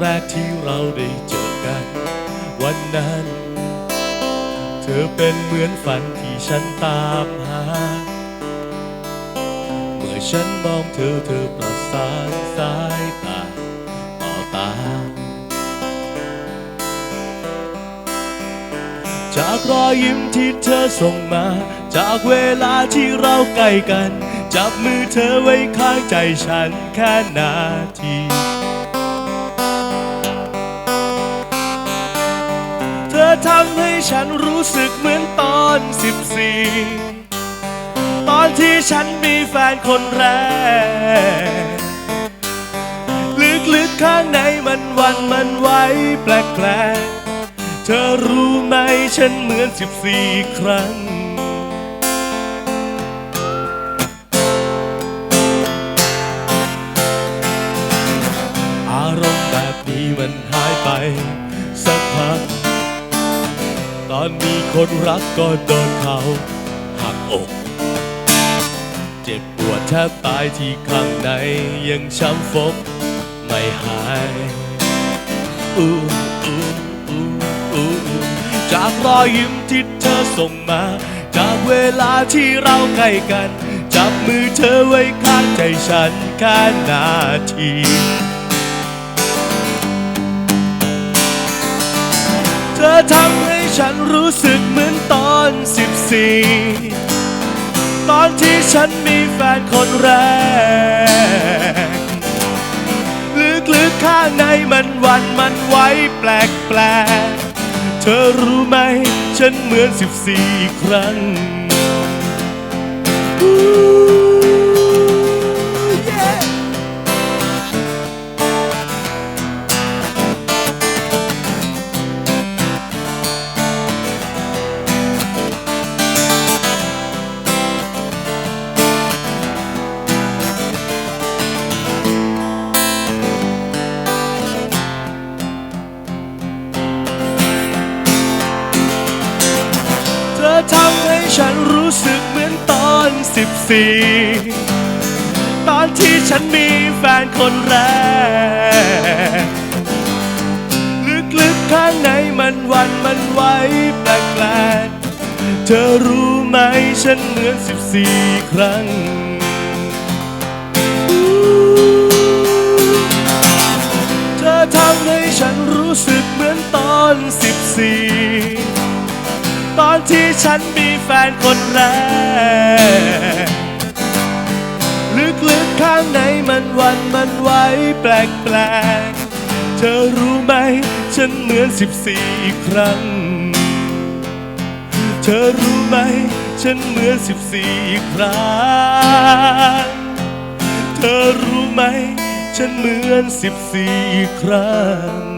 แรกที่เราได้เจอกัน วันนั้น เธอเป็นเหมือนฝันที่ฉันตามหา เมื่อฉันมองเธอเธอประสานสายตาต่อตา จากรอยยิ้มที่เธอส่งมา จากเวลาที่เราใกล้กัน จับมือเธอไว้ข้างใจฉันแค่นาที ฉันรู้สึกเหมือนตอนสิบสี่ตอนที่ฉันมีแฟนคนแรก ลึกๆข้างในมันวันมันไหวแปลกๆ เธอรู้ไหมฉันเหมือนสิบสี่ครั้งอารมณ์แบบนี้มันหายไป สักพัก อนมีคนรักก็โดนเขาหักอก เจ็บปวดแทบตายที่ข้างในยังช้ำฟกไม่หายอู้อู้อู้อู้จากรอยยิ้มที่เธอส่งมา จากเวลาที่เราใกล้กัน จับมือเธอไว้ข้างใจฉันแค่นาทีเธอทำให้ ฉันรู้สึกเหมือนตอนสิบสี่ตอนที่ฉันมีแฟนคนแรก ลึกๆข้างในมันวันมันไหวแปลกแปลกๆเธอรู้ไหม ฉันเหมือนสิบสี่ครั้ง ทำให้ฉันรู้สึกเหมือนตอนสิบสี่ตอนที่ฉันมีแฟนคนแรก ลึกๆข้างในมันวันมันไหวแปลกๆ เธอรู้ไหมฉันเหมือนสิบสี่ครั้งเธอทำให้ฉันรู้สึกเหมือนตอนสิบสี่ ตอนที่ฉันมีแฟนคนแรก ลึกๆข้างในมันวันมันไหวแปลกๆ เธอรู้ไหม ฉันเหมือนสิบสี่ครั้ง เธอรู้ไหม ฉันเหมือนสิบสี่ครั้ง เธอรู้ไหม ฉันเหมือนสิบสี่ครั้ง